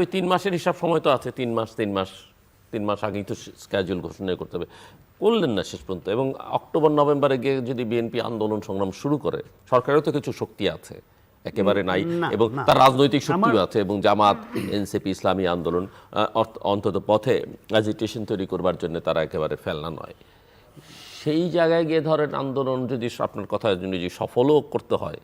ওই তিন মাসের হিসাব সময় তো আছে তিন মাস তিন মাস তিন মাস আগেই তো স্ক্যাজুয়াল ঘোষণা করতে হবে। করলেন না শেষ পর্যন্ত এবং অক্টোবর নভেম্বরে গিয়ে যদি বিএনপি আন্দোলন সংগ্রাম শুরু করে সরকারেও তো কিছু শক্তি আছে একেবারে নাই এবং তার রাজনৈতিক শক্তিও আছে এবং জামাত এনসিপি ইসলামী আন্দোলন অন্তত পথে অ্যাজিটেশন তৈরি করবার জন্য তারা একেবারে ফেলনা নয়। সেই জায়গায় গিয়ে ধরেন আন্দোলন যদি আপনার কথা যদি সফলও করতে হয়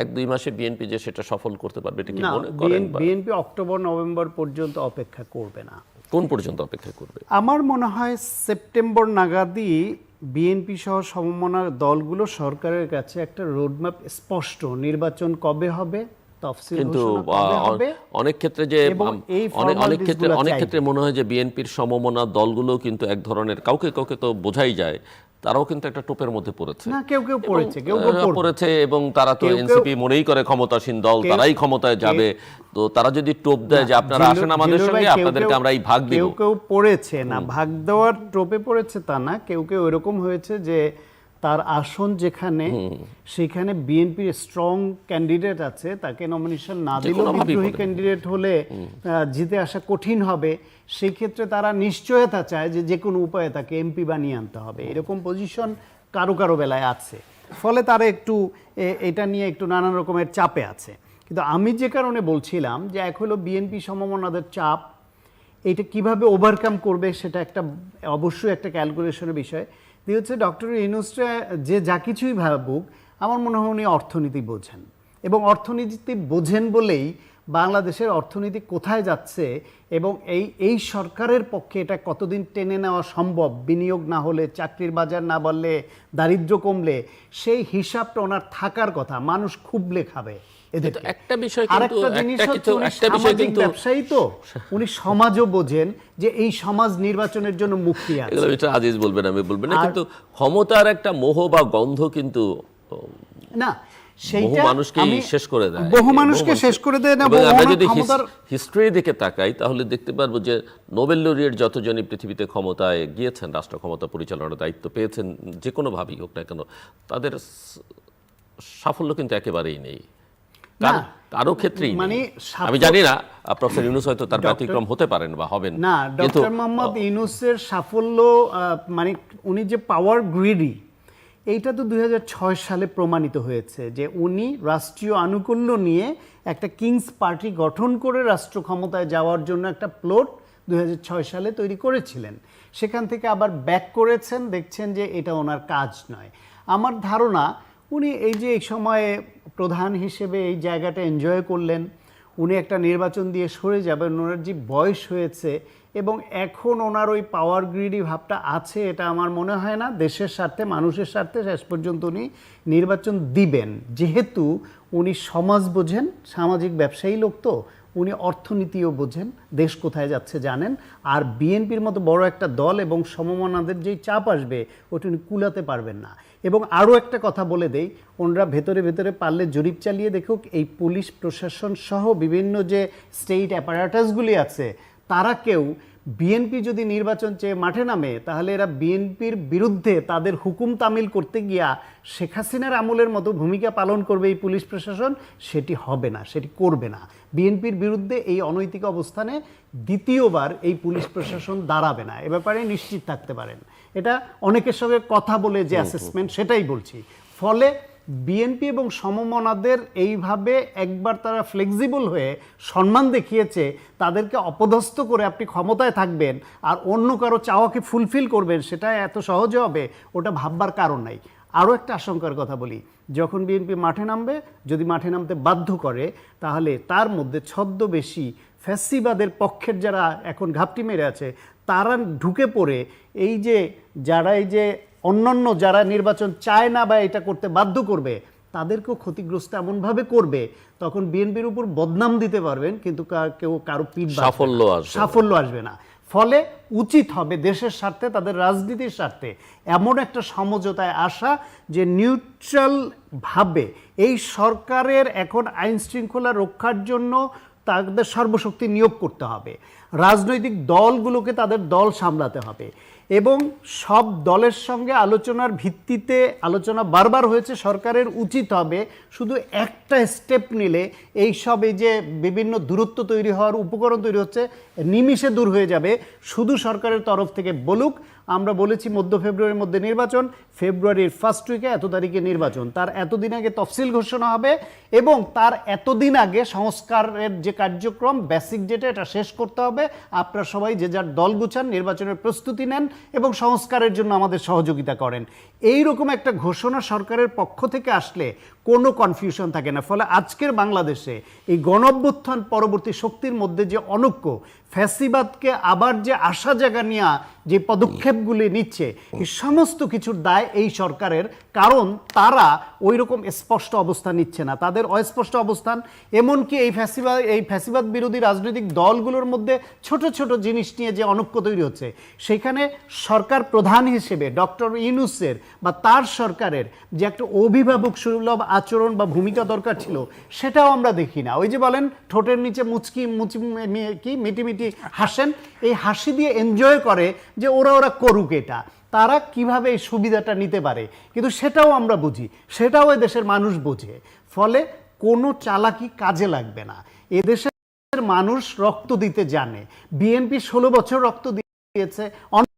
এক দুই মাসে বিএনপি যে সেটা সফল করতে পারবে এটা কি মনে করেন বিএনপি অক্টোবর নভেম্বর পর্যন্ত অপেক্ষা করবে না। কোন পর্যন্ত অপেক্ষা করবে? আমার মনে হয় সেপ্টেম্বর নাগাদই বিএনপি সহ সমমনার দলগুলো সরকারের কাছে একটা রোডম্যাপ স্পষ্ট নির্বাচন কবে হবে কিন্তু অনেক ক্ষেত্রে যে অনেক ক্ষেত্রে অনেক ক্ষেত্রে মনে হয় যে বিএনপির সমমনা দলগুলো কিন্তু এক ধরনের কাউকে কাউকে তো বোঝাই যায় তারাও কিন্তু একটা টোপের মধ্যে পড়েছে। না কেউ কেউ পড়েছে কেউ কেউ পড়েছে এবং তারা তো এনসিপি মনেই করে ক্ষমতাসীন দল তারাই ক্ষমতায় যাবে। তো তারা যদি টোপ দেয় যে আপনারা আসেন আমাদের সঙ্গে আপনাদেরকে আমরা এই ভাগ দিব। কেউ কেউ পড়েছে না ভাগ দেওয়ার টোপে পড়েছে তা না কেউ কেউ এরকম হয়েছে যে তার আসন যেখানে সেখানে বিএনপির স্ট্রং ক্যান্ডিডেট আছে তাকে নমিনেশন না দিলেও বিদ্রোহী ক্যান্ডিডেট হলে জিতে আসা কঠিন হবে। সেই ক্ষেত্রে তারা নিশ্চয়তা চায় যে যে কোনো উপায়ে তাকে এমপি বানিয়ে আনতে হবে। এরকম পজিশন কারও কারও বেলায় আছে। ফলে তারা একটু এটা নিয়ে একটু নানান রকমের চাপে আছে। কিন্তু আমি যে কারণে বলছিলাম যে এক হলো বিএনপি সমমনাদের চাপ, এটা কীভাবে ওভারকাম করবে সেটা একটা, অবশ্যই একটা ক্যালকুলেশনের বিষয়। দিয়ে হচ্ছে ডক্টর ইউনুসরা যে যা কিছুই ভাবুক, আমার মনে হয় উনি অর্থনীতি বোঝেন। এবং অর্থনীতি বোঝেন বলেই বাংলাদেশের অর্থনীতি কোথায় যাচ্ছে এবং এই এই সরকারের পক্ষে এটা কতদিন টেনে নেওয়া সম্ভব? বিনিয়োগ না হলে চাকরির বাজার না বাড়লে দারিদ্র্য কমলে সেই হিসাবটা ওনার থাকার কথা। মানুষ খুবলে খাবে একটা বিষয় আরেকটা জিনিস একটা হচ্ছে উনি একটা বিষয় সামাজিক ব্যবসায়ী তো। উনি সমাজও বোঝেন যে এই সমাজ নির্বাচনের জন্য মুক্তি আছে। এগুলো এটা আজিজ বলবেন আমি বলবেন না কিন্তু ক্ষমতার একটা মোহ বা গন্ধ কিন্তু না সেইটা মানুষকে শেষ করে দেয়। বহু মানুষকে শেষ করে দেয় না আমরা যদি হিস্ট্রি দিকে তাকাই তাহলে দেখতে পারব যে নোবেল লরিয়েট যতজনই পৃথিবীতে ক্ষমতায় গিয়েছেন রাষ্ট্র ক্ষমতা পরিচালনার দায়িত্ব পেয়েছেন যে কোনো ভাবেই হোক না কেন তাদের সাফল্য কিন্তু একেবারেই নেই। কারও ক্ষেত্রেই মানে আমি জানি না প্রফেসর ইউনুস হয়তো তার ব্যতিক্রম হতে পারেন বা হবেন। না ডক্টর মোহাম্মদ ইউনুসের সাফল্য মানে উনি যে পাওয়ার গ্রিডি এইটা তো দুই হাজার ছয় সালে প্রমাণিত হয়েছে যে উনি রাষ্ট্রীয় আনুকূল্য নিয়ে একটা কিংস পার্টি গঠন করে রাষ্ট্র ক্ষমতায় যাওয়ার জন্য একটা প্লট দুই হাজার ছয় সালে তৈরি করেছিলেন। সেখান থেকে আবার ব্যাক করেছেন, দেখছেন যে এটা ওনার কাজ নয়। আমার ধারণা, উনি এই যে এই সময়ে প্রধান হিসেবে এই জায়গাটা এনজয় করলেন, উনি একটা নির্বাচন দিয়ে সরে যাবেন, ওনার যে বয়স হয়েছে এবং এখন ওনার ওই পাওয়ার গ্রিডি ভাবটা আছে, এটা আমার মনে হয় না। দেশের স্বার্থে, মানুষের স্বার্থে শেষ পর্যন্ত উনি নির্বাচন দিবেন। যেহেতু উনি সমাজ বোঝেন, সামাজিক ব্যবসায়ী লোক তো, উনি অর্থনীতিও বোঝেন, দেশ কোথায় যাচ্ছে জানেন। আর বিএনপির মতো বড় একটা দল এবং সমমনাদের যেই চাপ আসবে, ওটা উনি কুলাতে পারবেন না। এবং আরও একটা কথা বলে দেই, ওনারা ভেতরে ভেতরে পারলে জরিপ চালিয়ে দেখুক, এই পুলিশ প্রশাসন সহ বিভিন্ন যে স্টেট অ্যাপারাটাসগুলি আছে তারা কেউ বিএনপি যদি নির্বাচন চেয়ে মাঠে নামে তাহলে এরা বিএনপির বিরুদ্ধে তাদের হুকুম তামিল করতে গিয়া শেখ হাসিনার আমলের মতো ভূমিকা পালন করবে এই পুলিশ প্রশাসন সেটি হবে না সেটি করবে না। বিএনপির বিরুদ্ধে এই অনৈতিক অবস্থানে দ্বিতীয়বার এই পুলিশ প্রশাসন দাঁড়াবে না। এ ব্যাপারে নিশ্চিত থাকতে পারেন। এটা অনেকের সঙ্গে কথা বলে যে অ্যাসেসমেন্ট সেটাই বলছি। ফলে বিএনপি এবং সমমনাদের এইভাবে একবার তারা ফ্লেক্সিবল হয়ে সম্মান দেখিয়েছে, তাদেরকে অপদস্থ করে আপনি ক্ষমতায় থাকবেন আর অন্য কারও চাওয়াকে ফুলফিল করবেন, সেটা এত সহজে হবে, ওটা ভাববার কারণ নাই। আরও একটা আশঙ্কার কথা বলি, যখন বিএনপি মাঠে নামবে, যদি মাঠে নামতে বাধ্য করে, তাহলে তার মধ্যে ছদ্মবেশী ফ্যাসিবাদের পক্ষের যারা এখন ঘাপটি মেরে আছে, তারা ঢুকে পড়ে এই যে, যারা এই যে অন্যান্য যারা নির্বাচন চায় না বা এটা করতে বাধ্য করবে তাদেরকেও ক্ষতিগ্রস্ত এমনভাবে করবে তখন বিএনপির উপর বদনাম দিতে পারবেন কিন্তু কেউ কারও পিঠ সাফল্য আসবে না। সাফল্য আসবে না। ফলে উচিত হবে দেশের স্বার্থে তাদের রাজনীতির স্বার্থে এমন একটা সমঝোতায় আসা যে নিউট্রাল ভাবে এই সরকারের এখন আইন শৃঙ্খলা রক্ষার জন্য তাদের সর্বশক্তি নিয়োগ করতে হবে। রাজনৈতিক দলগুলোকে তাদের দল সামলাতে হবে। এবং সব দলের সঙ্গে আলোচনার ভিত্তিতে আলোচনা বারবার হয়েছে, সরকারের উচিত হবে শুধু একটা স্টেপ নিলে এই সব এই যে বিভিন্ন দূরত্ব তৈরি হওয়ার উপকরণ তৈরি হচ্ছে, নিমিষে দূর হয়ে যাবে। শুধু সরকারের তরফ থেকে বলুক, আমরা বলেছি মধ্য ফেব্রুয়ারির মধ্যে নির্বাচন, ফেব্রুয়ারির ফার্স্ট উইকে এত তারিখে নির্বাচন। তার এতদিন আগে তফসিল ঘোষণা হবে এবং তার এতদিন আগে সংস্কারের যে কার্যক্রম বেসিক যেটা, এটা শেষ করতে হবে। আপনারা সবাই যে যার দল গুছান, নির্বাচনের প্রস্তুতি নেন। এবং সংস্কারের জন্য আমাদের সহযোগিতা করেন। এই রকম একটা ঘোষণা সরকারের পক্ষ থেকে আসলে কোনো কনফিউশন থাকে না। ফলে আজকের বাংলাদেশে এই গণঅভ্যুত্থান পরবর্তী শক্তির মধ্যে যে অনৈক্য, ফ্যাসিবাদকে আবার যে আশা জায়গা নিয়ে, যে পদক্ষেপগুলি নিচ্ছে এই সমস্ত কিছুর দায় এই সরকারের, কারণ তারা ওই রকম স্পষ্ট অবস্থান নিচ্ছে না। তাদের অস্পষ্ট অবস্থান, এমনকি এই ফ্যাসিবাদ এই ফ্যাসিবাদ বিরোধী রাজনৈতিক দলগুলোর মধ্যে ছোট ছোট জিনিস নিয়ে যে অনৈক্য তৈরি হচ্ছে, সেখানে সরকার প্রধান হিসেবে ডক্টর ইউনুসের বা তার সরকারের যে একটা অভিভাবক সুলভ আচরণ বা ভূমিকা দরকার ছিল, সেটাও আমরা দেখি না। ওই যে বলেন, ঠোঁটের নিচে মুচকি, মুচি কি মিটিমিটি হাসেন, এই হাসি দিয়ে এনজয় করে যে ওরা ওরা করুক এটা। তারা কীভাবে এই সুবিধাটা নিতে পারে? কিন্তু সেটাও আমরা বুঝি, সেটাও দেশের মানুষ বোঝে। ফলে কোনো চালাকি কাজে লাগবে না। এদেশের মানুষ রক্ত দিতে জানে। বিএনপি ষোলো বছর রক্ত দিয়েছে। রাজনীতি-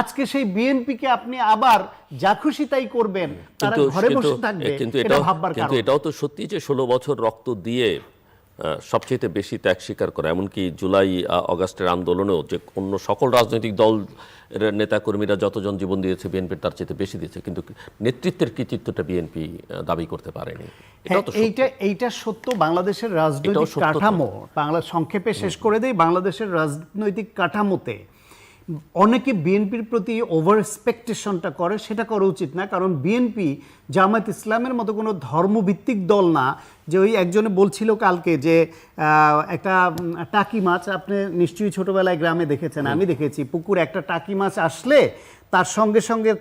আজকে সেই বিএনপিকে আপনি আবার যা খুশি তাই করবেন তারা ঘরে বসে থাকবে কিন্তু এটা ভাববার কিন্তু এটাও তো সত্যি যে ষোলো বছর রক্ত দিয়ে সবচেয়ে বেশি ত্যাগ স্বীকার করা এমনকি জুলাই অগাস্টের আন্দোলনেও যে অন্য সকল রাজনৈতিক দল নেতাকর্মীরা যতজন জীবন দিয়েছে বিএনপির তার চেয়ে বেশি দিয়েছে কিন্তু নেতৃত্বের কৃতিত্বটা বিএনপি দাবি করতে পারেনি হ্যাঁ, সত্য। এইটা এইটা সত্য বাংলাদেশের রাজনৈতিক। কাঠামো বাংলা সংক্ষেপে শেষ করে দেই বাংলাদেশের রাজনৈতিক কাঠামোতে অনেকে বিএনপির প্রতি ওভার এক্সপেকটেশনটা করে, সেটা করা উচিত না। কারণ বিএনপি জামায়াত ইসলামের মতো কোনো ধর্মভিত্তিক দল না যে ওই একজনে বলছিল কালকে যে একটা টাকি মাছ আপনি নিশ্চয়ই ছোটবেলায় গ্রামে দেখেছেন, আমি দেখেছি। পুকুরে একটা টাকি মাছ আসলে তার সঙ্গে সঙ্গে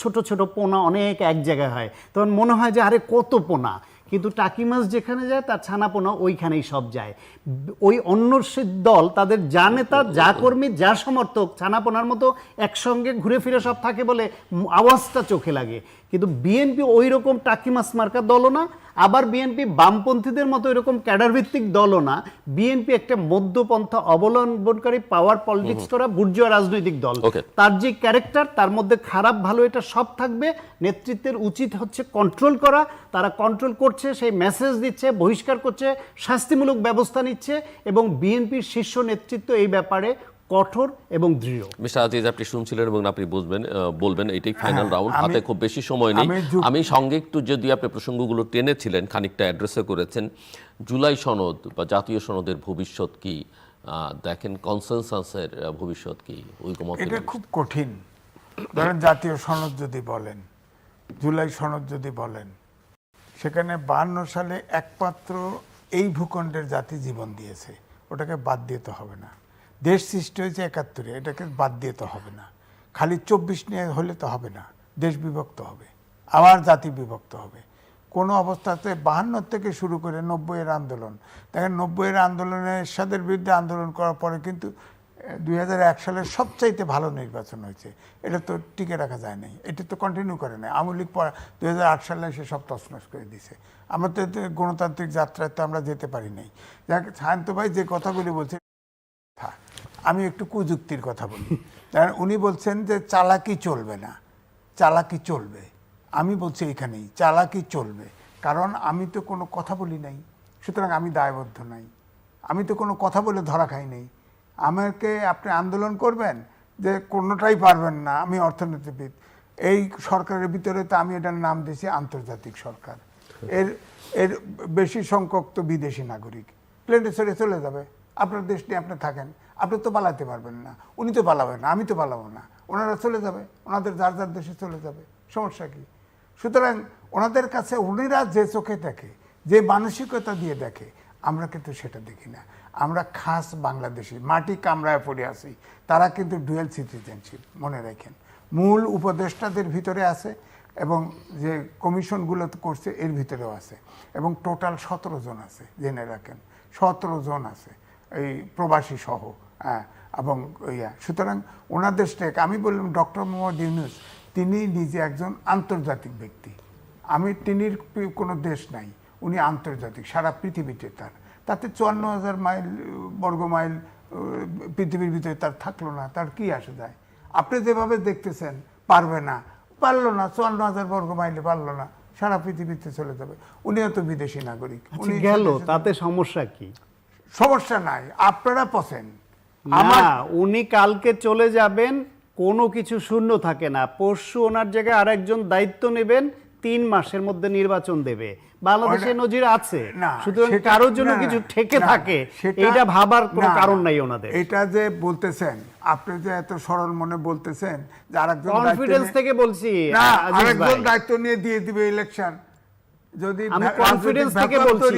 ছোট ছোট পোনা অনেক এক জায়গায় হয়। তখন মনে হয় যে আরে কত পোনা? কিন্তু টাকি মাছ যেখানে যায়, তার ছানা পোনা ওইখানেই সব যায়। ওই অন্য দল, তাদের যা নেতা, যা কর্মী, যা সমর্থক ছানা পোনার মতো একসঙ্গে ঘুরে ফিরে সব থাকে বলে আওয়াজটা চোখে লাগে। কিন্তু বিএনপি ওই রকম টাকি মাছ মার্কা দলও না আবার বিএনপি বামপন্থীদের মতো এরকম ক্যাডার ভিত্তিক দলও না। বিএনপি একটা মধ্যপন্থা অবলম্বনকারী পাওয়ার পলিটিক্স করা বুর্জুয়া রাজনৈতিক দল। তার যে ক্যারেক্টার তার মধ্যে খারাপ ভালো এটা সব থাকবে। নেতৃত্বের উচিত হচ্ছে কন্ট্রোল করা। তারা কন্ট্রোল করছে সেই মেসেজ দিচ্ছে বহিষ্কার করছে শাস্তিমূলক ব্যবস্থা নিচ্ছে এবং বিএনপির শীর্ষ নেতৃত্ব এই ব্যাপারে কঠোর এবং দৃঢ়। মিস্টার আজিজ আপনি শুনছিলেন এবং আপনি বুঝবেন বলবেন এটাই ফাইনাল হ্যাঁ, রাউন্ড হাতে খুব বেশি সময় নেই। আমি সঙ্গে একটু যদি আপনি প্রসঙ্গগুলো টেনেছিলেন খানিকটা অ্যাড্রেসে করেছেন জুলাই সনদ বা জাতীয় সনদের ভবিষ্যৎ কি? দেখেন কনসেনসাসের ভবিষ্যৎ কি? ঐকমত এটা খুব কঠিন। ধরেন জাতীয় সনদ যদি বলেন জুলাই সনদ যদি বলেন সেখানে বান্ন সালে একমাত্র এই ভূখণ্ডের জাতি জীবন দিয়েছে। ওটাকে বাদ দিতে হবে না। দেশ সৃষ্টি হয়েছে একাত্তরে, এটাকে বাদ দিয়ে তো হবে না। খালি চব্বিশ নিয়ে হলে তো হবে না, দেশ বিভক্ত হবে, আবার জাতি বিভক্ত হবে। কোনো অবস্থাতে বাহান্ন থেকে শুরু করে নব্বইয়ের আন্দোলন। দেখেন নব্বইয়ের আন্দোলনে এরশাদের বিরুদ্ধে আন্দোলন করার পরে কিন্তু দুই এক সালের সবচাইতে ভালো নির্বাচন হয়েছে। এটা তো টিকে রাখা যায় নাই, এটা তো কন্টিনিউ করে নাই। আওয়ামী লীগ দুই হাজার আট সালে সে সব তছনছ করে দিছে। আমরা তো গণতান্ত্রিক যাত্রায় তো আমরা যেতে পারি নাই। যাক সায়ন্ত ভাই যে কথাগুলি বলছে। আমি একটু কুযুক্তির কথা বলি। কারণ উনি বলছেন যে চালাকি চলবে না। চালাকি চলবে। আমি বলছি এখানেই চালাকি চলবে। কারণ আমি তো কোনো কথা বলি নাই। সুতরাং আমি দায়বদ্ধ নাই। আমি তো কোনো কথা বলে ধরা খাই নাই। আমাকে আপনি আন্দোলন করবেন যে কোনোটাই পারবেন না, আমি অর্থনীতিবিদ। এই সরকারের ভিতরে তো আমি এটার নাম দিয়েছি আন্তর্জাতিক সরকার। এর এর বেশি সংখ্যক তো বিদেশি নাগরিক। প্লেনে ছেড়ে চলে যাবে। আপনার দেশ নিয়ে আপনি থাকেন। আপনি তো পালাতে পারবেন না। উনি তো পালাবেন না, আমি তো পালাবো না। ওনারা চলে যাবে, ওনাদের যার যার দেশে চলে যাবে, সমস্যা কী? সুতরাং ওনাদের কাছে উনিরা যে চোখে দেখে, যে মানসিকতা দিয়ে দেখে, আমরা কিন্তু সেটা দেখি না। আমরা খাস বাংলাদেশি, মাটি কামড়ায় পড়ে আছি। তারা কিন্তু ডুয়েল সিটিজেনশিপ মনে রাখেন। মূল উপদেষ্টাদের ভিতরে আছে এবং যে কমিশনগুলো করছে, এর ভিতরেও আছে। এবং টোটাল সতেরো জন আছে, জেনে রাখেন। সতেরো জন আছে, এই প্রবাসী সহ। এবং ইয়া সুতরাং ওনাদের স্টেক আমি বললাম ডক্টর মোহাম্মদ ইউনুস তিনি নিজে একজন আন্তর্জাতিক ব্যক্তি। আমি তিনির কোনো দেশ নাই উনি আন্তর্জাতিক সারা পৃথিবীতে তার। তাতে চুয়ান্ন হাজার মাইল বর্গ মাইল পৃথিবীর ভিতরে তার থাকল না তার কি আসে যায়? আপনি যেভাবে দেখতেছেন পারবে না। পারল না চুয়ান্ন হাজার বর্গ মাইলে পারল না সারা পৃথিবীতে চলে যাবে। উনিও তো বিদেশি নাগরিক আচ্ছা, উনি গেল তাতে সমস্যা কি? সমস্যা নাই আপনারা পছেন না। উনি কালকে চলে যাবেন কোনো কিছু শূন্য থাকে না। পরশু ওনার জায়গায় আরেকজন দায়িত্ব নেবেন তিন মাসের মধ্যে নির্বাচন দেবে। বাংলাদেশে নজির আছে। সুতরাং কারোর জন্য কিছু ঠেকে থাকে এইটা ভাবার কোনো কারণ নাই ওনাদের। এটা যে বলতেছেন আপনি যে এত সরল মনে বলতেছেন যে আরেকজন কনফিডেন্স থেকে বলছি না আরেকজন দায়িত্ব নিয়ে দিয়ে দিবে ইলেকশন যদি আমি কনফিডেন্স থেকে বলছি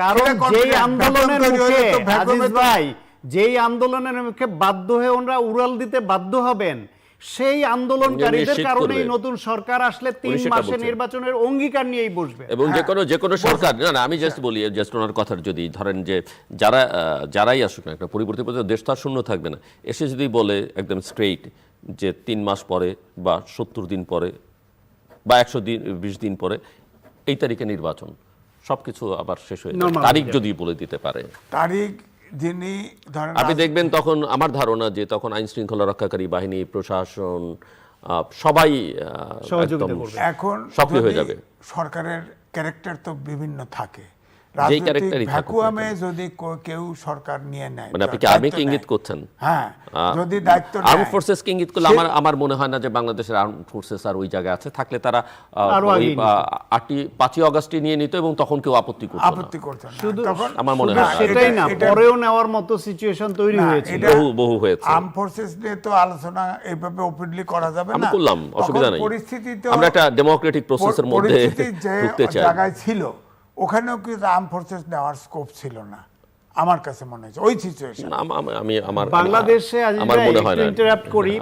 কারণ যেই আন্দোলনের মুখে আজিজ ভাই যেই আন্দোলনের মুখে বাধ্য হয়ে ওনারা উড়াল দিতে বাধ্য হবেন সেই আন্দোলনকারীদের কারণেই নতুন সরকার আসলে তিন মাসে নির্বাচনের অঙ্গীকার নিয়েই বসবে। এবং যে কোনো যে কোনো সরকার না না আমি হ্যাঁ। জাস্ট বলি জাস্ট ওনার কথার যদি ধরেন যে যারা যারাই আসুক না একটা পরিবর্তিত দেশ তো আর শূন্য থাকবে না। এসে যদি বলে একদম স্ট্রেইট যে তিন মাস পরে বা সত্তর দিন পরে বা একশো দিন বিশ দিন পরে এই তারিখে নির্বাচন সবকিছু আবার শেষ হয়ে যাবে। তারিখ যদি বলে দিতে পারে। তারিখ যিনি ধরেন আপনি দেখবেন তখন আমার ধারণা যে তখন আইন শৃঙ্খলা রক্ষাকারী বাহিনী প্রশাসন আহ, সবাই আহ, সহযোগিতা করবে। এখন সক্রিয় হয়ে যাবে। সরকারের ক্যারেক্টার তো বিভিন্ন থাকে যেই ক্যারেক্টারই ভ্যাকুয়ামে যদি কেউ সরকার নিয়ে নেয় মানে আপনি কি আর্মিকে ইঙ্গিত করছেন? হ্যাঁ যদি দায়িত্ব আর্ম ফোর্সেস কে ইঙ্গিত করলে আমার আমার মনে হয় না যে বাংলাদেশের আর্ম ফোর্সেস আর ওই জায়গায় আছে। থাকলে তারা ওই আটই পাঁচই অগস্টে নিয়ে নিত এবং তখন কেউ আপত্তি করতো আপত্তি করতো না। শুধু আমার মনে হয় সেটাই না পরেও নেওয়ার মতো সিচুয়েশন তৈরি না, এটা- বহু বহু হয়েছে। আর্ম ফোর্সেস নিয়ে তো আলোচনা এইভাবে ওপেনলি করা যাবে আমি করলাম অসুবিধা নেই। পরিস্থিতি তো আমরা একটা ডেমোক্রেটিক প্রসেসের মধ্যে ঢুকতে চাই। জায়গায় ছিল ওখানেও কিন্তু আর্ম ফোর্সেস নেওয়ার স্কোপ ছিল না আমার কাছে মনে হয়েছে ওই সিচুয়েশন আম- আম- আমি আমার বাংলাদেশে আজ আমার মনে হয় না। ইন্টারাপ্ট করি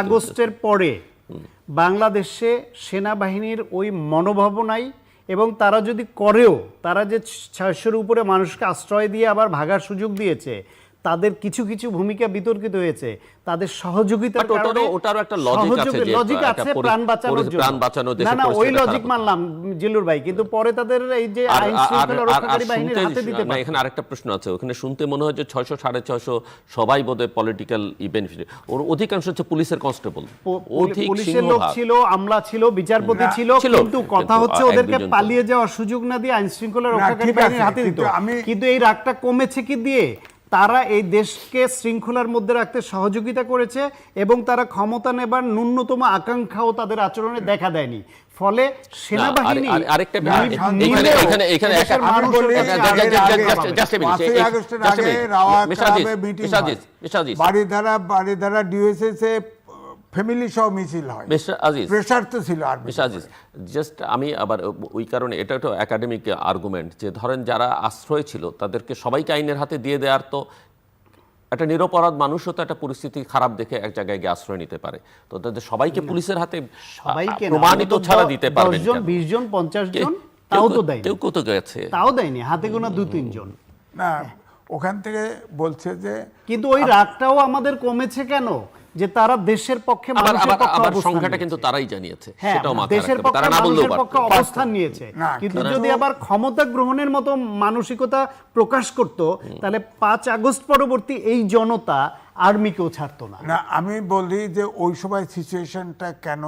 আগস্টের পরে বাংলাদেশে সেনাবাহিনীর ওই মনোভাবনাই এবং তারা যদি করেও তারা যে ছয়শোর উপরে মানুষকে আশ্রয় দিয়ে আবার ভাগার সুযোগ দিয়েছে তাদের কিছু কিছু ভূমিকা বিতর্কিত হয়েছে। তাদের সহযোগিতার কারণে ওটারও একটা logic আছে যে লজিক আছে প্রাণ বাঁচানোর জন্য। প্রাণ বাঁচানো, দেশের না না ওই লজিক মানলাম জিল্লুর ভাই কিন্তু পরে তাদের এই যে আইন শৃঙ্খলা রক্ষাকারী বাহিনীর হাতে দিতে পারে। এখানে আরেকটা প্রশ্ন আছে। ওখানে শুনতে মনে হয় যে ছয়শো সাড়ে ছয়শো সবাই বোধহয় পলিটিক্যাল বেনিফিট ওর অধিকাংশ হচ্ছে পুলিশের কনস্টেবল অধিক পুলিশের লোক ছিল আমলা ছিল বিচারপতি ছিল ছিল। কিন্তু কথা হচ্ছে ওদেরকে পালিয়ে যাওয়ার সুযোগ না দিয়ে আইন শৃঙ্খলা রক্ষাকারী বাহিনীর হাতে দিত। কিন্তু এই রাগটা কমেছে কি দিয়ে? তারা এই দেশকে শৃঙ্খলার মধ্যে রাখতে সহযোগিতা করেছে এবং তারা ক্ষমতা নেবার ন্যূনতম আকাঙ্ক্ষাও তাদের আচরণে দেখা দেয়নি। ফলে সেনাবাহিনী আরেকটা এখানে- এখানে- এখানে একটা- ডিওএসএস ফ্যামিলি সহ মিছিল হয়। Mr. Aziz, প্রেসার তো ছিল আর মিস্টার আজিজ। জাস্ট আমি আবার ওই কারণে এটা একটা একাডেমিক আর্গুমেন্ট যে ধরেন যারা আশ্রয় ছিল তাদেরকে সবাইকে আইনের হাতে দিয়ে দেওয়ার তো একটা নিরপরাধ মানুষও তো একটা পরিস্থিতি খারাপ দেখে এক জায়গায় গিয়ে আশ্রয় নিতে পারে। তো তাদের সবাইকে পুলিশের হাতে সবাইকে প্রমাণিত ছাড়া দিতে পারবেন দশ জন কেন? বিশ জন পঞ্চাশ কে- জন কেউ তাও তো দেয়নি। কেউ কত গেছে। তাও দেয়নি হাতে গোনা দু তিনজন। না ওখান থেকে বলছে যে কিন্তু ওই রাগটাও আমাদের কমেছে কেন? যে তারা দেশের পক্ষে আবার সংখ্যাটা কিন্তু তারাই জানিয়েছে হ্যাঁ সেটাও দেশের পক্ষে মানুষের পক্ষে অবস্থান নিয়েছে। না, কিন্তু কিন্তু- যদি আবার ক্ষমতা গ্রহণের মতো মানসিকতা প্রকাশ করত তাহলে পাঁচ আগস্ট পরবর্তী এই জনতা আর্মিকেও ছাড়তো না। না আমি বলি যে ওই সময় সিচুয়েশনটা কেন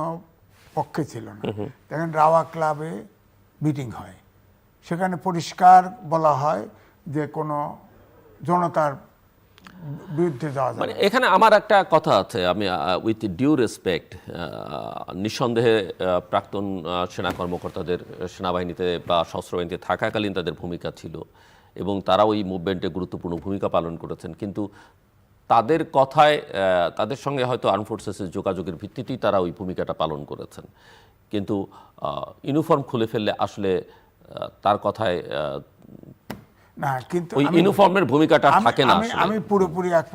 পক্ষে ছিল না? দেখেন রাওয়া ক্লাবে মিটিং হয়। সেখানে পরিষ্কার বলা হয় যে কোনো জনতার বিরুদ্ধে যাওয়া মানে এখানে আমার একটা কথা আছে, আমি উইথ ডিউ রেসপেক্ট নিঃসন্দেহে প্রাক্তন সেনা কর্মকর্তাদের সেনাবাহিনীতে বা সশস্ত্র বাহিনীতে থাকাকালীন তাদের ভূমিকা ছিল এবং তারা ওই মুভমেন্টে গুরুত্বপূর্ণ ভূমিকা পালন করেছেন। কিন্তু তাদের কথায় তাদের সঙ্গে হয়তো আর্ম ফোর্সেসের যোগাযোগের ভিত্তিতেই তারা ওই ভূমিকাটা পালন করেছেন। কিন্তু ইউনিফর্ম খুলে ফেললে আসলে তার কথায় না কিন্তু ওই ইউনিফর্মের ভূমিকাটা থাকে না আমি- আমি পুরোপুরি এক